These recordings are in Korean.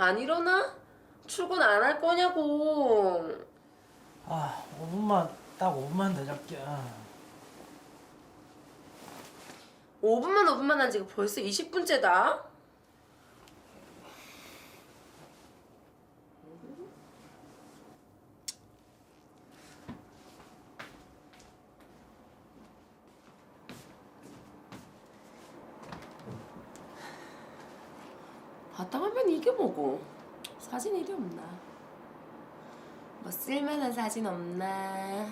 안 일어나? 출근 안 할 거냐고. 아 5분만 딱 5분만 더 잡게 아. 5분만 5분만 한 지가 벌써 20분째다. 바탕화면 이게 뭐고? 사진 이리 없나? 뭐 쓸만한 사진 없나?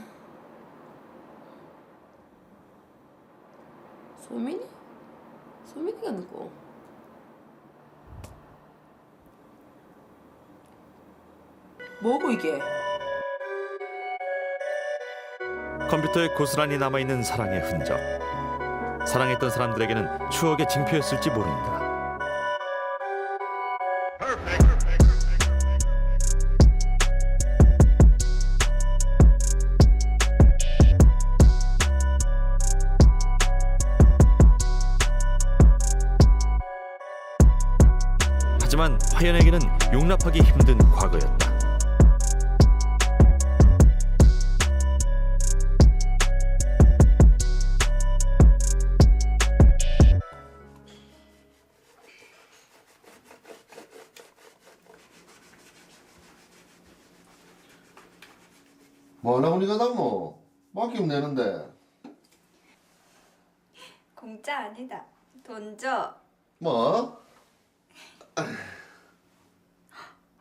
소민이? 소민이가 누구? 뭐고 이게? 컴퓨터에 고스란히 남아있는 사랑의 흔적. 사랑했던 사람들에게는 추억의 징표였을지 모른다. 화연에게는 용납하기 힘든 과거였다. 뭐하나 우리가 다 뭐 맡기면 되는데 공짜 아니다. 돈 줘. 뭐?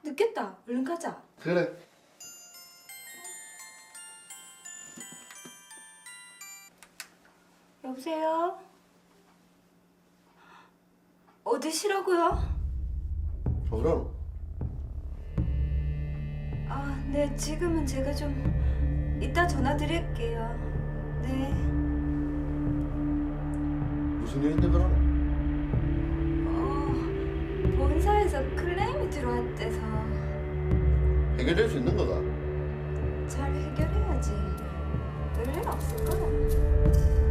늦겠다. 얼른 가자. 그래 여보세요? 어디시라고요? 그럼 아, 네. 지금은 제가 좀 이따 전화 드릴게요. 네. 무슨 일인데 그러노? 어, 본사에서 클레임이 들어왔대서 해결될 수 있는 거다 잘 해결해야지. 별일 없을 거야.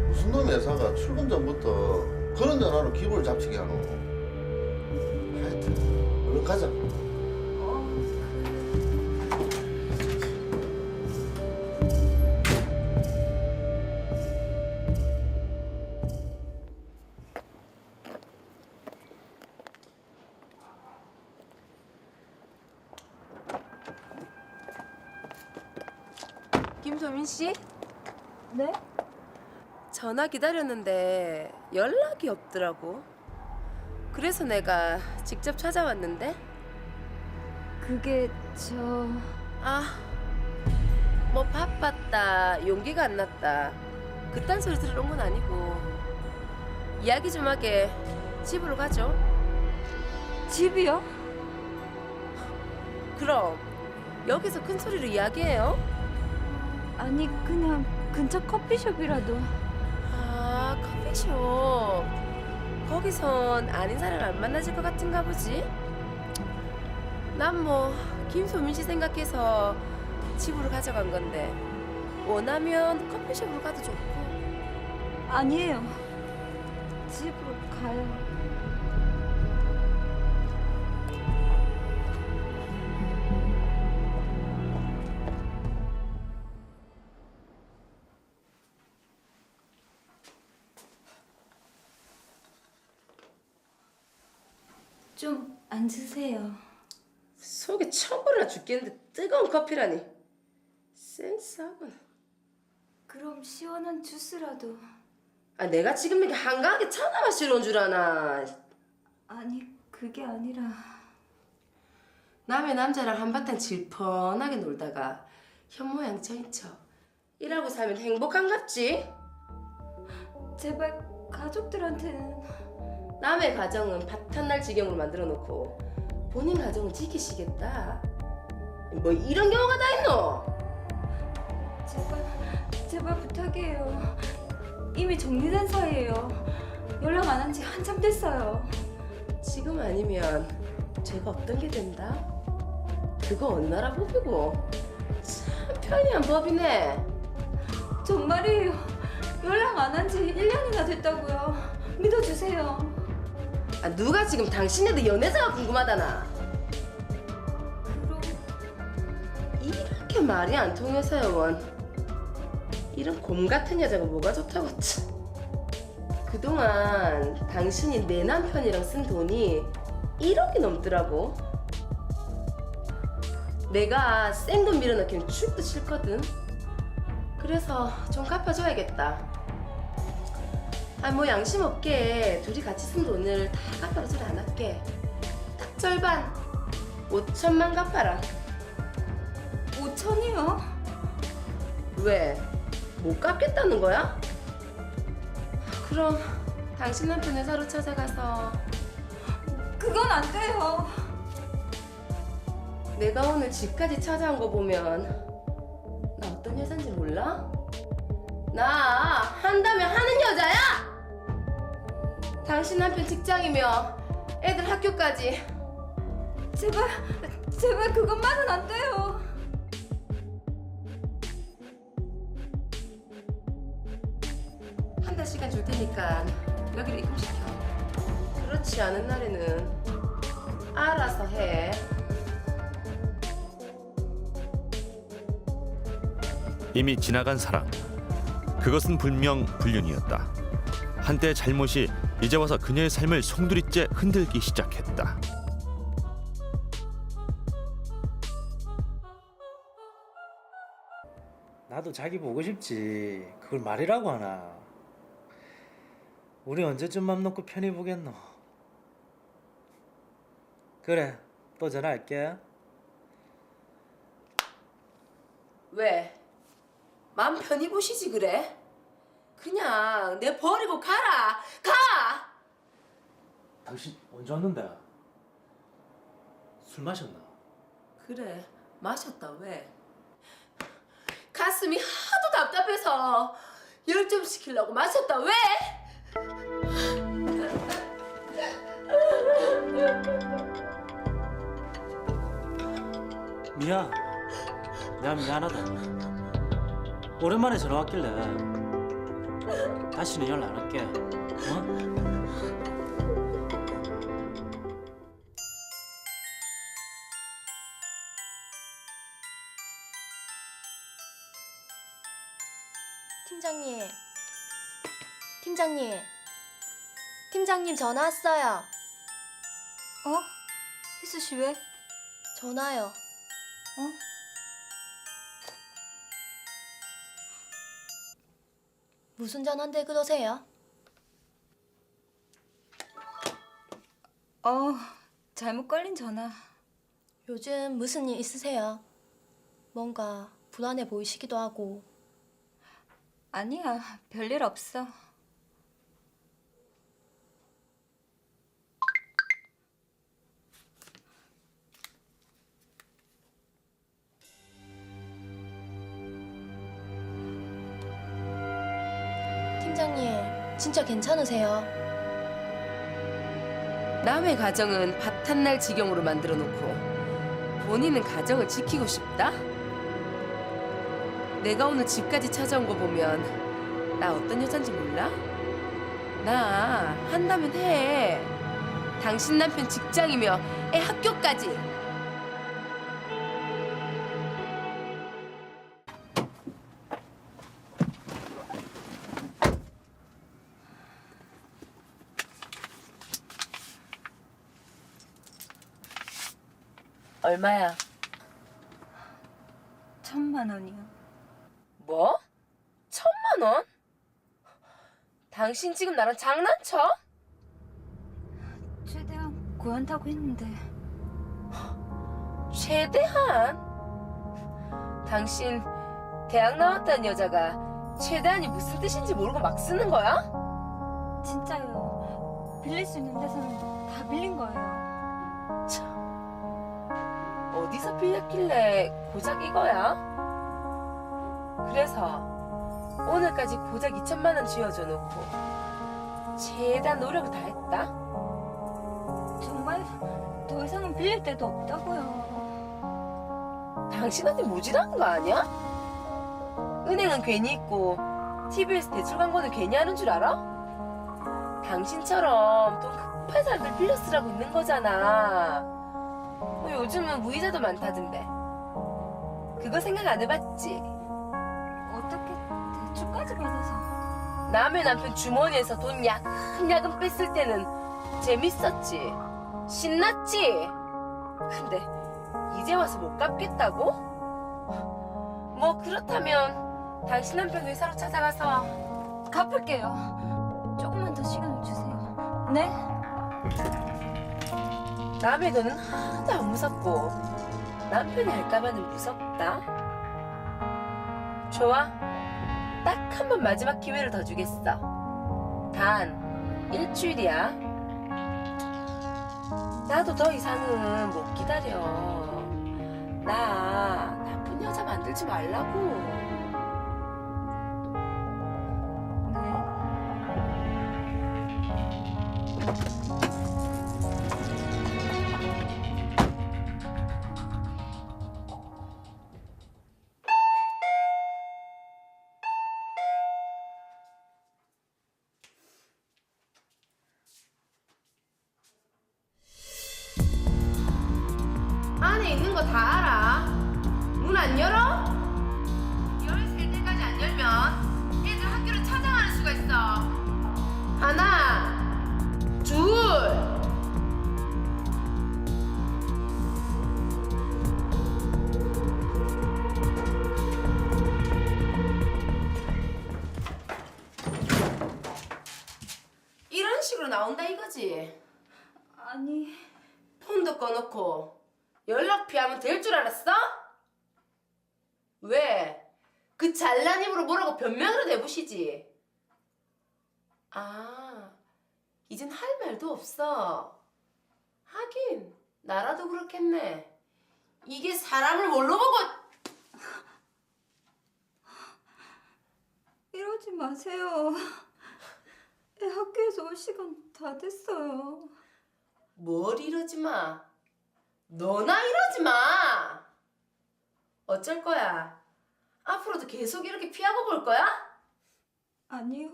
무슨 놈 회사가 출근 전부터 그런 전화로 기분을 잡치게 하노 하여튼 얼른 가자 전화 기다렸는데 연락이 없더라고. 그래서 내가 직접 찾아왔는데 그게 저 아, 뭐 바빴다, 용기가 안 났다. 그딴 소리 들으러 온 건 아니고 이야기 좀 하게 집으로 가죠. 집이요? 그럼 여기서 큰 소리로 이야기해요. 아니 그냥 근처 커피숍이라도 아, 커피숍. 거기선 아닌 사람 안 만나질 것 같은가 보지? 난 뭐 김소민 씨 생각해서 집으로 가져간 건데 원하면 커피숍으로 가도 좋고 아니에요. 집으로 가요. 좀 앉으세요. 속에 쳐버려 죽겠는데 뜨거운 커피라니 센스하군 그럼 시원한 주스라도. 아 내가 지금 이렇게 한가하게 차나 마시러 온 줄 아나 아니 그게 아니라 남의 남자랑 한바탕 질펀하게 놀다가 현모양처인 척 일하고 살면 행복한갑지? 제발 가족들한테는 남의 가정은 바탄날 지경으로 만들어 놓고 본인 가정은 지키시겠다. 뭐 이런 경우가 다 있노? 제발 제발 부탁이에요. 이미 정리된 사이예요. 연락 안 한 지 한참 됐어요. 지금 아니면 죄가 없던 게 된다. 그거 어느 나라 법이고 참 편리한 법이네. 정말이에요. 연락 안 한 지 1년이나 됐다고요. 믿어주세요. 아, 누가 지금 당신네들 연애사가 궁금하다나? 이렇게 말이 안 통해서요 원. 이런 곰 같은 여자가 뭐가 좋다고 참. 그동안 당신이 내 남편이랑 쓴 돈이 1억이 넘더라고. 내가 생돈 밀어넣기는 죽도 싫거든. 그래서 좀 갚아줘야겠다. 아 뭐 양심 없게 둘이 같이 쓴 돈을 다 갚아라 소리 안 할게 딱 절반 5천만 갚아라 5천이요? 왜? 못 갚겠다는 거야? 그럼 당신 남편 회사로 찾아가서 그건 안 돼요. 내가 오늘 집까지 찾아온 거 보면 나 어떤 여잔지 몰라? 나 한다면 하는 여자야! 당신 남편 직장이며 애들 학교까지 제발, 제발 그것만은 안 돼요. 한 달 시간 줄 테니까 여기로 입금시켜 그렇지 않은 날에는 알아서 해 이미 지나간 사랑. 그것은 분명 불륜이었다. 한때 잘못이 이제 와서 그녀의 삶을 송두리째 흔들기 시작했다. 나도 자기 보고 싶지. 그걸 말이라고 하나. 우리 언제쯤 맘 놓고 편히 보겠노. 그래, 또 전화할게. 왜? 맘 편히 보시지 그래? 그냥 내 버리고 가라 가! 당신 언제 왔는데? 술 마셨나? 그래 마셨다 왜? 가슴이 하도 답답해서 열좀 시키려고 마셨다 왜? 미안. 내가 미안하다. 오랜만에 전화 왔길래 다시는 연락 안 할게. 어? 팀장님. 팀장님. 팀장님 전화 왔어요. 어? 희수 씨 왜? 전화요. 어? 무슨 전화인데 그러세요? 어, 잘못 걸린 전화. 요즘 무슨 일 있으세요? 뭔가 불안해 보이시기도 하고. 아니야, 별일 없어. 진짜 괜찮으세요? 남의 가정은 바탄날 지경으로 만들어 놓고 본인은 가정을 지키고 싶다? 내가 오늘 집까지 찾아온 거 보면 나 어떤 여잔지 몰라? 나 한다면 해. 당신 남편 직장이며 애 학교까지. 얼마야? 천만 원이요. 뭐? 천만 원? 당신 지금 나랑 장난쳐? 최대한 구한다고 했는데. 최대한? 당신 대학 나왔다는 여자가 최대한이 무슨 뜻인지 모르고 막 쓰는 거야? 진짜요. 빌릴 수 있는 데서는 다 빌린 거예요. 어디서 빌렸길래 고작 이거야? 그래서 오늘까지 고작 2천만 원 쥐어줘 놓고 최대한 노력을 다 했다? 정말 더 이상은 빌릴 데도 없다고요. 당신한테 모질하는 거 아니야? 은행은 괜히 있고 TV에서 대출 광고는 괜히 하는 줄 알아? 당신처럼 돈 급한 사람들 빌려 쓰라고 있는 거잖아. 뭐 요즘은 무이자도 많다던데. 그거 생각 안 해봤지? 어떻게 대출까지 받아서 남의 남편 주머니에서 돈 야금야금 뺐을 때는 재밌었지. 신났지. 근데 이제 와서 못 갚겠다고? 뭐 그렇다면 당신 남편 회사로 찾아가서 갚을게요. 조금만 더 시간을 주세요. 네? 남의 돈은 하나도 안 무섭고 남편이 할까봐는 무섭다. 좋아. 딱 한 번 마지막 기회를 더 주겠어. 단 일주일이야. 나도 더 이상은 못 기다려. 나 나쁜 여자 만들지 말라고. 그 잘난 입으로 뭐라고 변명으로 내부시지? 아, 이젠 할 말도 없어. 하긴, 나라도 그렇겠네. 이게 사람을 뭘로 보고 이러지 마세요. 애 학교에서 올 시간 다 됐어요. 뭘 이러지 마. 너나 이러지 마. 어쩔 거야? 앞으로도 계속 이렇게 피하고 볼 거야? 아니요.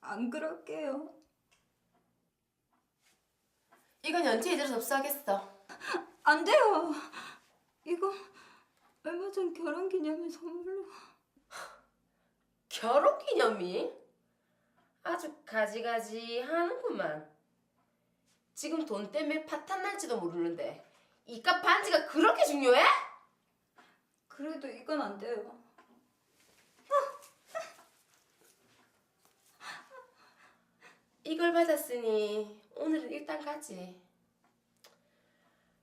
안 그럴게요. 이건 연체 이대로 접수하겠어. 안 돼요. 이거 얼마 전 결혼 기념일 선물로 결혼 기념일? 아주 가지가지 하는구만. 지금 돈 때문에 파탄 날지도 모르는데 이깟 반지가 그렇게 중요해? 그래도 이건 안 돼요. 이걸 받았으니 오늘은 일단 가지.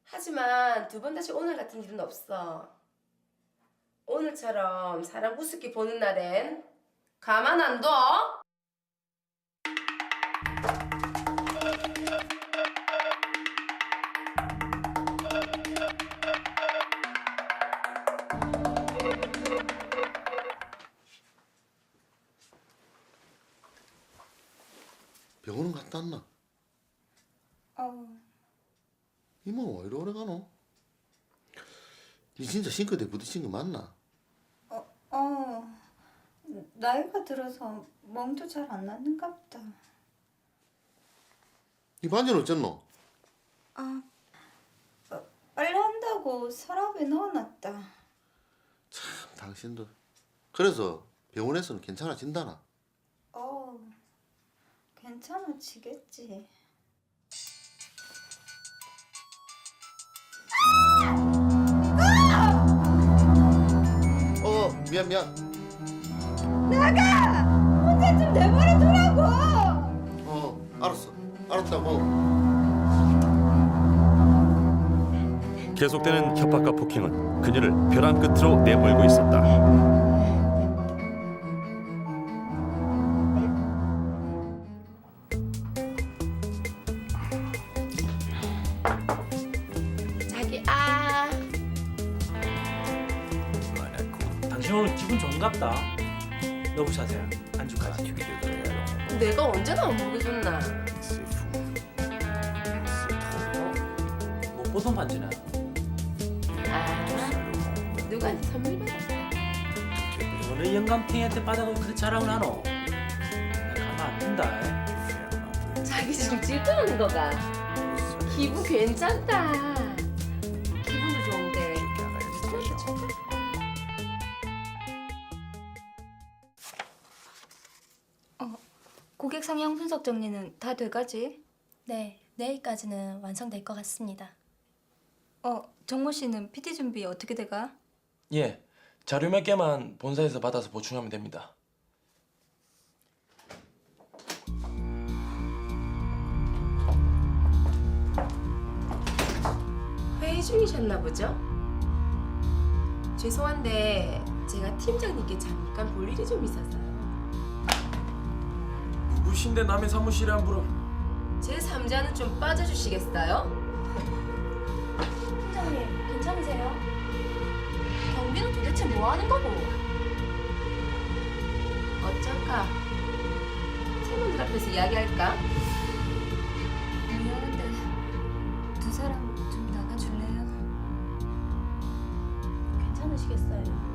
하지만 두 번 다시 오늘 같은 일은 없어. 오늘처럼 사람 우습게 보는 날엔 가만 안 둬. 갔다 왔나? 어, 이모 왜 이리 오래 가노? 니 진짜 싱크대에 부딪힌 거 맞나? 어, 어. 나이가 들어서 멍도 잘안 나는가 보다. 이 반지는 어쨌노? 아, 어, 빨래 한다고 서랍에 넣어놨다. 참 당신도 그래서 병원에서는 괜찮아진다나? 어, 괜찮아지겠지. 어 미안 미안 나가! 혼자 좀 내버려 두라고! 어 알았어 알았다고 계속되는 협박과 폭행은 그녀를 벼랑 끝으로 내몰고 있었다. 고객 상향 분석 정리는 다 돼가지? 네, 내일까지는 완성될 것 같습니다. 어, 정모 씨는 PT 준비 어떻게 돼가? 예, 자료 몇 개만 본사에서 받아서 보충하면 됩니다. 회의 중이셨나 보죠? 죄송한데 제가 팀장님께 잠깐 볼 일이 좀 있어서요. 누구신데 남의 사무실에 안 불어? 제 3자는 좀 빠져주시겠어요? 팀장님, 괜찮으세요? 경비는 도대체 뭐 하는 거고? 어쩔까? 팀원들 앞에서 이야기할까? 미안한데 두 사람 좀 나가줄래요? 괜찮으시겠어요?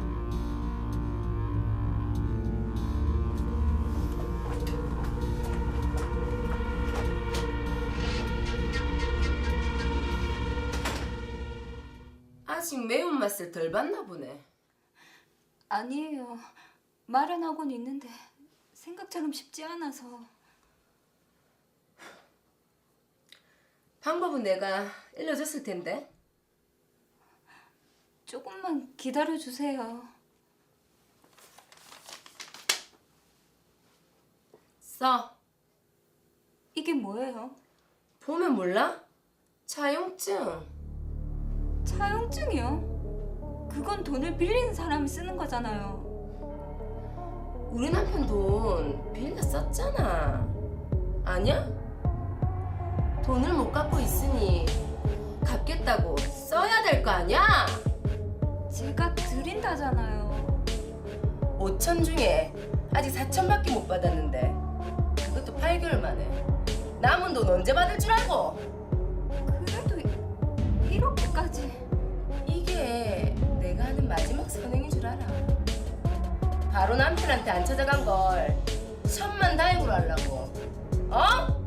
맛을 덜 봤나 보네. 아니에요. 말은 하고는 있는데 생각처럼 쉽지 않아서. 방법은 내가 일러줬을 텐데. 조금만 기다려 주세요. 써. 이게 뭐예요? 보면 몰라? 차용증. 차용증이요? 그건 돈을 빌리는 사람이 쓰는 거잖아요. 우리 남편 돈 빌려 썼잖아. 아니야? 돈을 못 갚고 있으니 갚겠다고 써야 될 거 아니야? 제가 드린다잖아요. 5천 중에 아직 4천밖에 못 받았는데 그것도 8개월 만에 남은 돈 언제 받을 줄 알고? 그래도 이- 이렇게까지 내가 하는 마지막 선행인 줄 알아. 바로 남편한테 안 찾아간 걸 천만 다행으로 하려고. 어?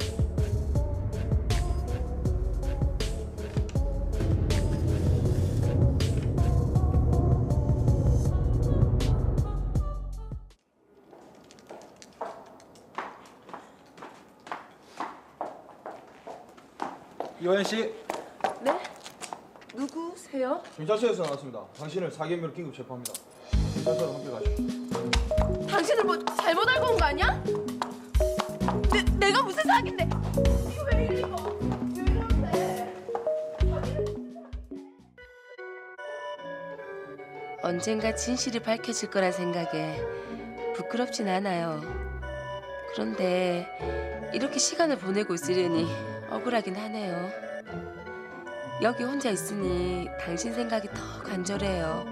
이화연 씨, 네? 누구세요? 경찰서에서 나왔습니다. 당신을 사기 혐의로 긴급 체포합니다. 경찰서로 함께 가시죠. 당신들 뭐 잘못 알고 온 거 아니야? 내, 내가 무슨 사기인데? 이거 왜 이래 이거? 왜 이러는데? 언젠가 진실이 밝혀질 거란 생각에 부끄럽진 않아요. 그런데 이렇게 시간을 보내고 있으려니 억울하긴 하네요. 여기 혼자 있으니 당신 생각이 더 간절해요.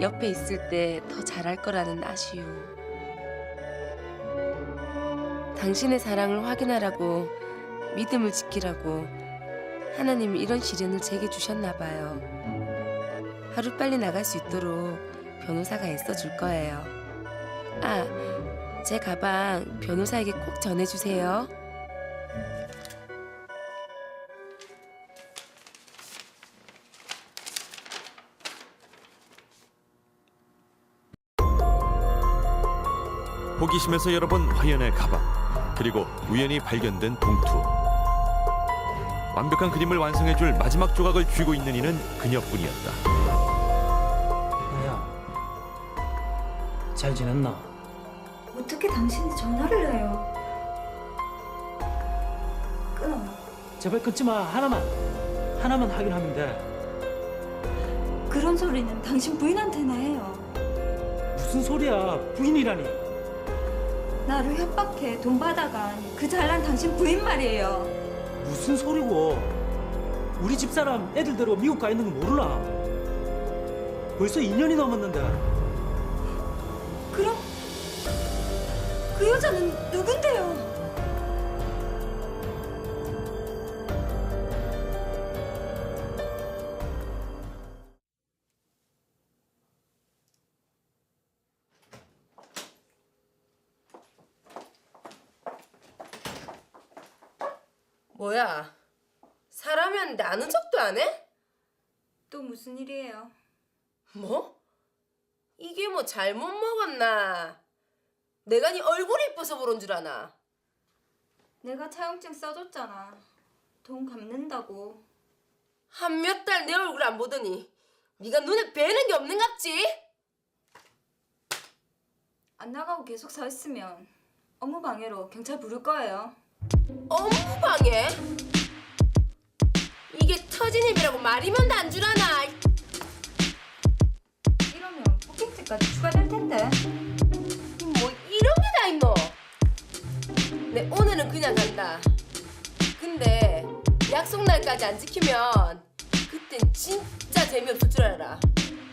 옆에 있을 때 더 잘할 거라는 아쉬움. 당신의 사랑을 확인하라고 믿음을 지키라고 하나님이 이런 시련을 제게 주셨나 봐요. 하루 빨리 나갈 수 있도록 변호사가 애써 줄 거예요. 아, 제 가방 변호사에게 꼭 전해주세요. 호기심에서 열어본 화연의 가방 그리고 우연히 발견된 봉투 완벽한 그림을 완성해줄 마지막 조각을 쥐고 있는 이는 그녀뿐이었다 나야. 잘 지냈나? 어떻게 당신이 전화를 해요? 끊어. 제발 끊지 마. 하나만. 하나만 하긴 하면 돼. 그런 소리는 당신 부인한테나 해요. 무슨 소리야? 부인이라니. 나를 협박해 돈 받아간 그 잘난 당신 부인 말이에요. 무슨 소리고? 우리 집사람 애들 데리고 미국 가 있는 거 모르나? 벌써 2년이 넘었는데. 그럼 그 여자는 누군데요? 뭐야? 사람이었는데 아는 척도 안 해? 또 무슨 일이에요? 뭐? 이게 뭐 잘못 먹었나? 내가 네 얼굴이 이뻐서 그런 줄 아나? 내가 차용증 써줬잖아. 돈 갚는다고. 한 몇 달 내 얼굴 안 보더니 네가 눈에 뵈는 게 없는 갑지? 안 나가고 계속 서 있으면 업무 방해로 경찰 부를 거예요. 업무방해? 이게 터진 입이라고 말이면 다안 주라나 이러면 폭행죄까지 추가될 텐데. 뭐 이런 게 다 있노? 내 오늘은 그냥 간다. 근데 약속 날까지 안 지키면 그땐 진짜 재미없을 줄 알아.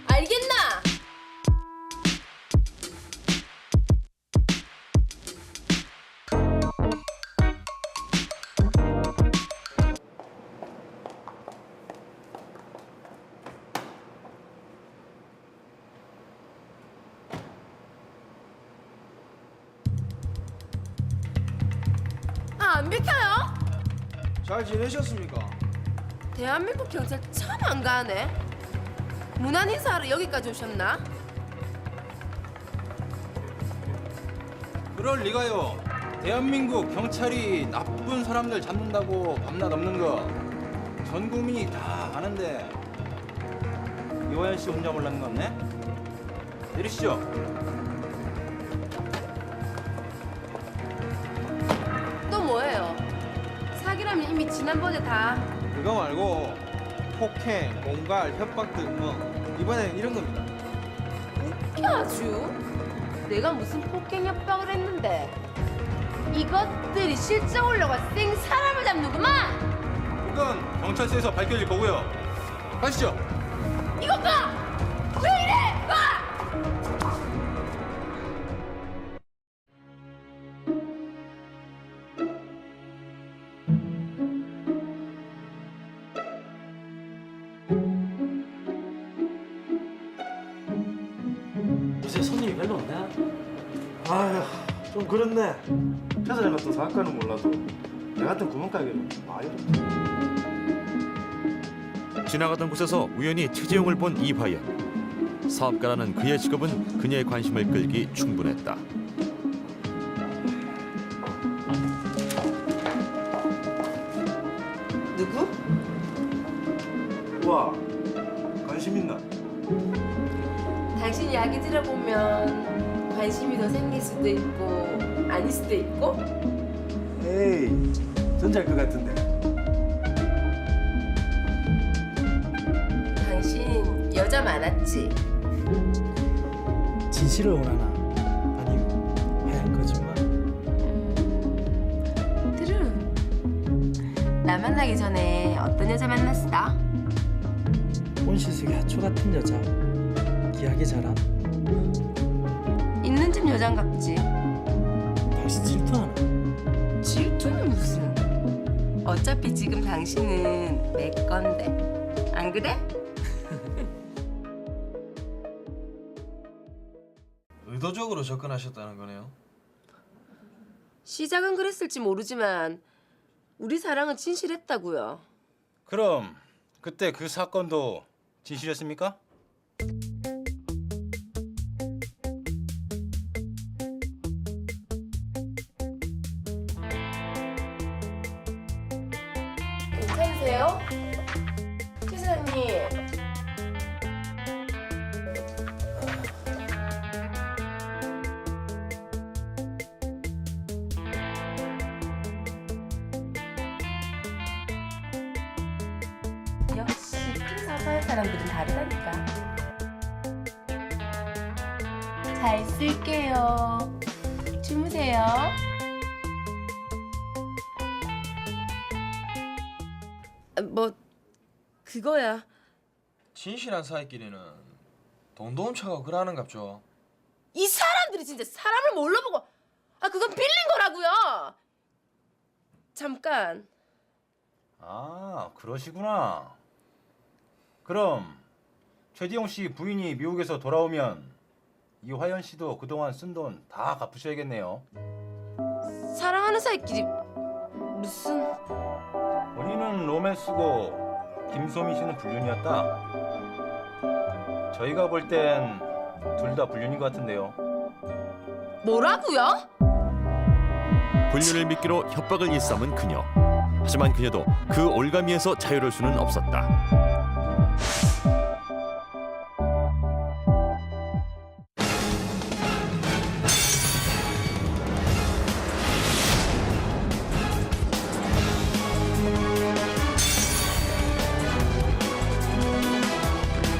알겠나? 잘 지내셨습니까? 대한민국 경찰 참 안 가네. 무난 인사하러 여기까지 오셨나? 그럴 리가요. 대한민국 경찰이 나쁜 사람들 잡는다고 밤낮 없는 거 전 국민이 다 아는데 이화연 씨 혼자 몰랐는 거 없네? 내리시죠. 이미 지난번에 다 그거 말고 폭행, 공갈, 협박 등뭐 이번엔 이런 겁니다. 아주 내가 무슨 폭행 협박을 했는데 이것들이 실제 올려가 생 사람을 잡는구만 그건 경찰서에서 밝혀질 거고요. 가시죠. 요새 손님이 별로 없네. 아휴 좀 그렇네 회사장 같은 사학과는 몰라도 내 같은 구멍가게는 많이 좀 지나가던 곳에서 우연히 최재용을 본 이화연. 사업가라는 그의 직업은 그녀의 관심을 끌기 충분했다. 들어보면 관심이 더 생길 수도 있고 아닐 수도 있고 에이 전잘 것 같은데 당신 여자 많았지? 진실을 원하나? 아니면 하얀 거짓말? 트루 나 만나기 전에 어떤 여자 만났어? 온실속의 하초 같은 여자. 기하게 자란. 여잔 같지? 당신 질투하나? 질투는 무슨 어차피 지금 당신은 내 건데 안 그래? 의도적으로 접근하셨다는 거네요. 시작은 그랬을지 모르지만 우리 사랑은 진실했다고요 그럼 그때 그 사건도 진실이었습니까? 괜찮으세요? 최 사장님 뭐 그거야 진실한 사이끼리는 돈도 훔쳐가고 그러는 갑죠. 이 사람들이 진짜 사람을 뭘로 보고 아 그건 빌린 거라고요 잠깐 아 그러시구나. 그럼 최지용 씨 부인이 미국에서 돌아오면 이화연 씨도 그동안 쓴 돈 다 갚으셔야겠네요. 사랑하는 사이끼리 무슨 본인은 로맨스고 김소민 씨는 불륜이었다. 저희가 볼 땐 둘 다 불륜인 것 같은데요. 뭐라고요? 불륜을 미끼로 협박을 일삼은 그녀. 하지만 그녀도 그 올가미에서 자유로울 수는 없었다.